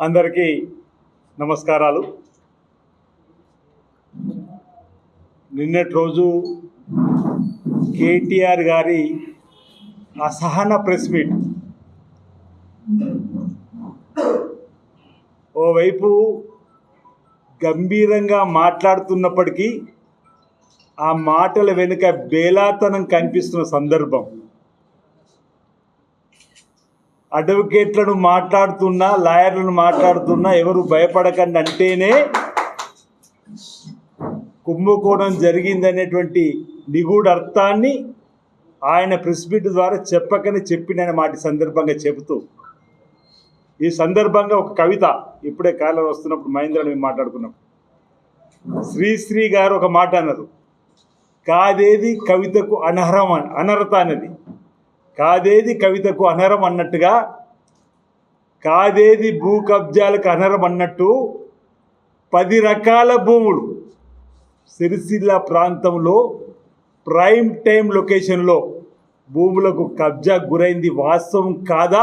అందరికీ నమస్కారాలు. నిన్నటి రోజు కేటీఆర్ గారి అసహన ప్రెస్ మీట్. ఓవైపు గంభీరంగా మాట్లాడుతున్నప్పటికీ ఆ మాటల వెనుక బేలాతనం కనిపిస్తున్న సందర్భం. అడ్వకేట్లను మాట్లాడుతున్నా లాయర్లను మాట్లాడుతున్నా ఎవరు భయపడకండి అంటేనే కుంభకోణం జరిగిందనేటువంటి నిగూఢ అర్థాన్ని ఆయన ప్రెస్ మీట్ ద్వారా చెప్పకనే చెప్పిన మాట సందర్భంగా చెబుతూ ఈ సందర్భంగా ఒక కవిత ఇప్పుడే కాలం వస్తున్నప్పుడు మహేంద్రని మేము మాట్లాడుకున్నాం శ్రీశ్రీ గారు ఒక మాట అన్నారు కాదేది కవితకు అనర్హం అనర్హత అన్నది కాదేది కవితకు అనరం అన్నట్టుగా కాదేది భూ కబ్జాలకు అనరం అన్నట్టు పది రకాల భూములు సిరిసిల్ల ప్రాంతంలో ప్రైమ్ టైం లొకేషన్లో భూములకు కబ్జా గురైంది వాస్తవం కాదా?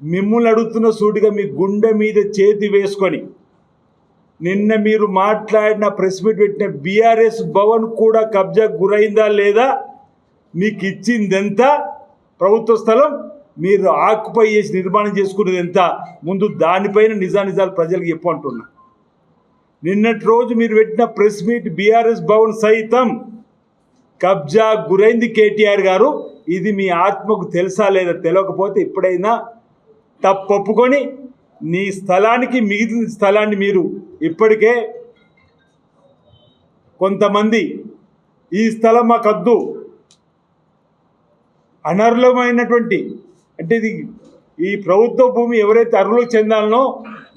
మిమ్మల్ని అడుగుతున్న సూటిగా మీ గుండె మీద చేతి వేసుకొని నిన్న మీరు మాట్లాడిన ప్రెస్ మీట్ పెట్టిన బీఆర్ఎస్ భవన్ కూడా కబ్జా గురైందా లేదా? మీకు ఇచ్చిందంతా ప్రభుత్వ స్థలం మీరు ఆక్యుపై చేసి నిర్మాణం చేసుకునేది ఎంత? ముందు దానిపైన నిజానిజాలు ప్రజలకు చెప్పు అంటున్నా నిన్నటి రోజు మీరు పెట్టిన ప్రెస్ మీట్ బీఆర్ఎస్ భవన్ సైతం కబ్జా గురైంది కేటీఆర్ గారు. ఇది మీ ఆత్మకు తెలుసా లేదా తెలియకపోతే ఇప్పుడైనా తప్పొప్పుకొని నీ స్థలానికి మిగిలిన స్థలాన్ని మీరు ఇప్పటికే కొంతమంది ఈ స్థలం మాకు అనర్హమైనటువంటి అంటే ఇది ఈ ప్రభుత్వ భూమి ఎవరైతే అర్హులు చెందాలనో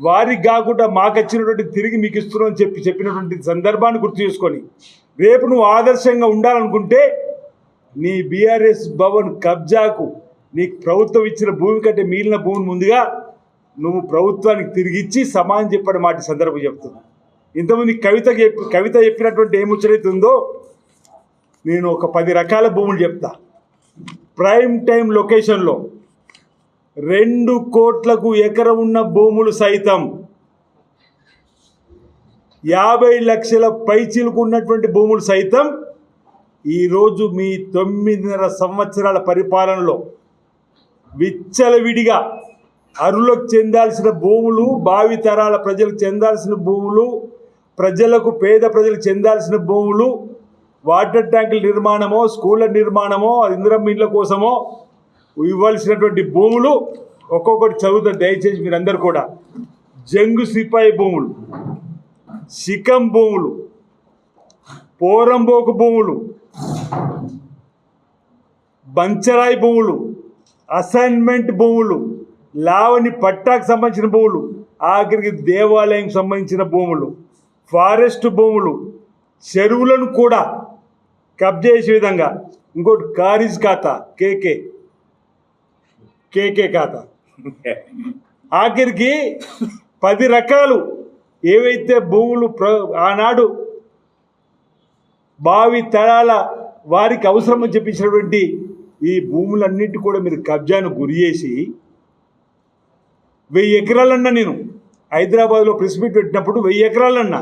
వారికి కాకుండా మాకు వచ్చినటువంటి తిరిగి మీకు ఇస్తున్నామని చెప్పి చెప్పినటువంటి సందర్భాన్ని గుర్తు చేసుకొని రేపు నువ్వు ఆదర్శంగా ఉండాలనుకుంటే నీ బీఆర్ఎస్ భవన్ కబ్జాకు నీకు ప్రభుత్వం ఇచ్చిన భూమి కంటే మిగిలిన భూమిని ముందుగా నువ్వు ప్రభుత్వానికి తిరిగిచ్చి సమానం చెప్పడం మాట సందర్భం చెప్తున్నా. ఇంతకుముందు కవిత కవిత చెప్పినటువంటి ఏ ఉందో నేను ఒక పది రకాల భూములు చెప్తా. ప్రైమ్ టైం లొకేషన్లో రెండు కోట్లకు ఎకరం ఉన్న భూములు సైతం యాభై లక్షల పైచీలకు ఉన్నటువంటి భూములు సైతం ఈరోజు మీ తొమ్మిదిన్నర సంవత్సరాల పరిపాలనలో విచ్చలవిడిగా అరులకు చెందాల్సిన భూములు భావితరాల ప్రజలకు చెందాల్సిన భూములు ప్రజలకు పేద ప్రజలకు చెందాల్సిన భూములు వాటర్ ట్యాంకుల నిర్మాణమో స్కూళ్ళ నిర్మాణమో ఇందిరమ్మ ఇండ్ల కోసమో ఇవ్వాల్సినటువంటి భూములు ఒక్కొక్కటి చదువుతారు. దయచేసి మీరందరూ కూడా. జంగు సిపాయి భూములు సికం భూములు పోరంబోకు భూములు బంచరాయి భూములు అసైన్మెంట్ భూములు లావణి పట్టాకు సంబంధించిన భూములు ఆఖరికి దేవాలయం సంబంధించిన భూములు ఫారెస్ట్ భూములు చెరువులను కూడా కబ్జా చేసే విధంగా. ఇంకోటి కారీజ్ ఖాతా కేకే. కేకే ఖాతా. ఆఖరికి పది రకాలు ఏవైతే భూములు ప్ర ఆనాడు భావి తరాల వారికి అవసరమని చెప్పించినటువంటి ఈ భూములన్నింటి కూడా మీరు కబ్జాను గురి చేసి వెయ్యి ఎకరాలన్నా నేను హైదరాబాద్లో ప్రెస్ మీట్ పెట్టినప్పుడు వెయ్యి ఎకరాలన్నా